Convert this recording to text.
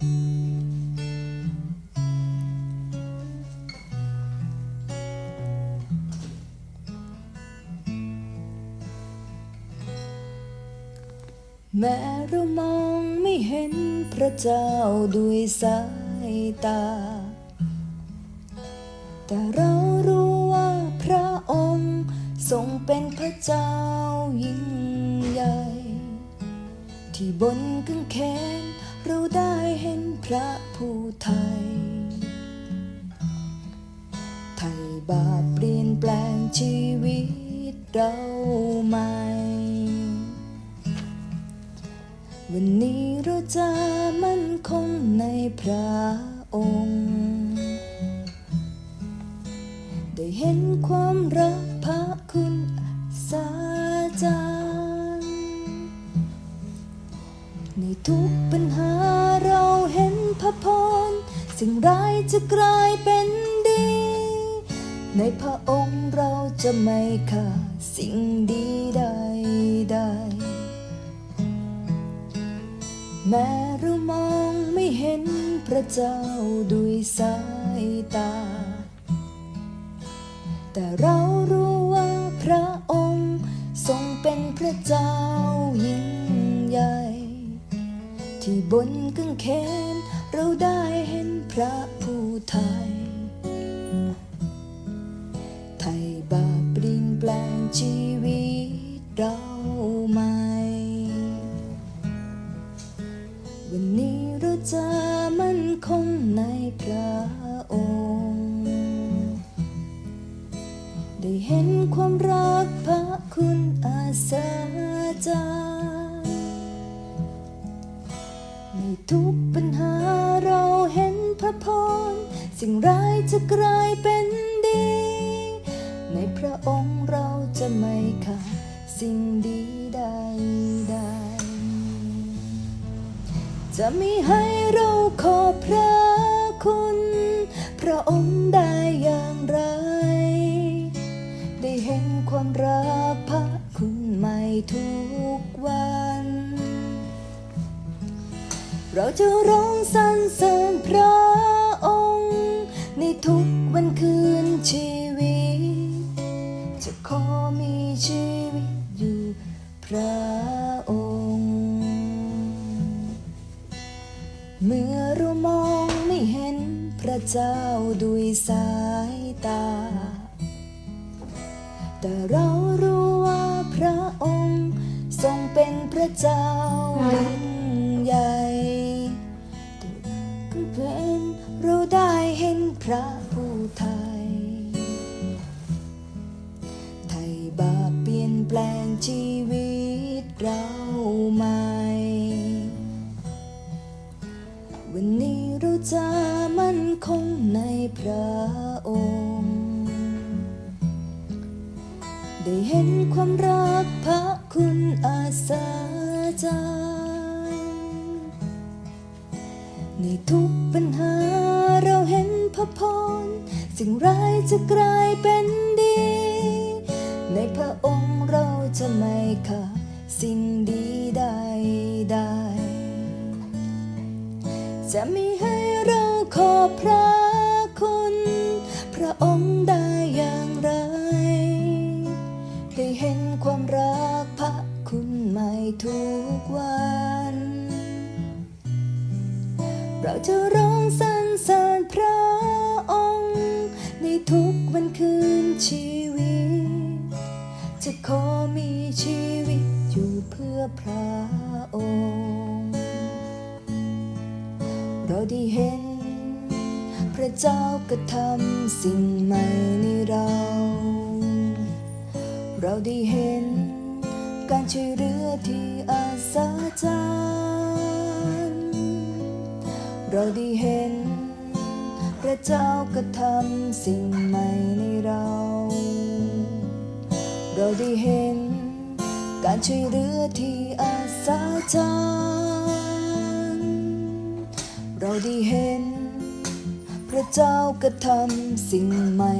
แม้เรามองไม่เห็นพระเจ้าด้วยสายตา แต่เรา ที่บนกางเขนเราได้เห็นพระผู้ไทย ไทยบาปเปลี่ยนแปลงชีวิตเราใหม่ วันนี้เราจะมั่นคงในพระองค์ ได้เห็นความรัก ในทุกปัญหาเราเห็นพระพร สิ่งร้ายจะกลายเป็นดี ในพระองค์เราจะไม่ขาดสิ่งดีใดใดแม้เรามองไม่เห็นพระเจ้าด้วยสายตา แต่เรารู้ว่าพระองค์ทรงเป็นพระเจ้า ที่บนกางเขนเราได้เห็นพระผู้ไทย ไทยบาปเปลี่ยนแปลงชีวิตเราใหม่ วันนี้เราจะมั่นคงในพระองค์ ได้เห็นความรักพระคุณอาสาจา ระพร สิ่งร้ายจะกลายเป็นดี ในพระองค์เราจะไม่ขาดสิ่งดีใดใดจะมีให้เราขอพระคุณ พระองค์ได้อย่างไร ได้เห็นความรักพระคุณใหม่ทุกวัน เราจะร้องสรรเสริญพระ ทุกวันคืนชีวิต จะขอมีชีวิตอยู่พระองค์ เมื่อเรามองไม่เห็นพระเจ้าด้วยสายตา แต่เรารู้ว่าพระองค์ทรงเป็นพระเจ้า แปลงชีวิตเราใหม่ วันนี้เราจะมั่นคงในพระองค์ ได้เห็นความรักพระคุณอาสาจารในทุกปัญหาเราเห็นพระพรสิ่งร้ายจะกลายเป็น จะไม่ขาดสิ่งดีใดใดจะมีให้เราขอบพระคุณ พระองค์ได้อย่างไร ได้เห็นความรักพระคุณใหม่ทุกวัน เราจะร้องสร เราได้เห็น พระเจ้ากระทำสิ่งใหม่ในเรา เราได้เห็น การช่วยเหลือที่อาสาจารเราได้เห็น พระเจ้ากระทำสิ่งใหม่ในเรา เราได้เห็น การช่วยเหลือที่อาสา เจ้ากระทำสิ่งใหม่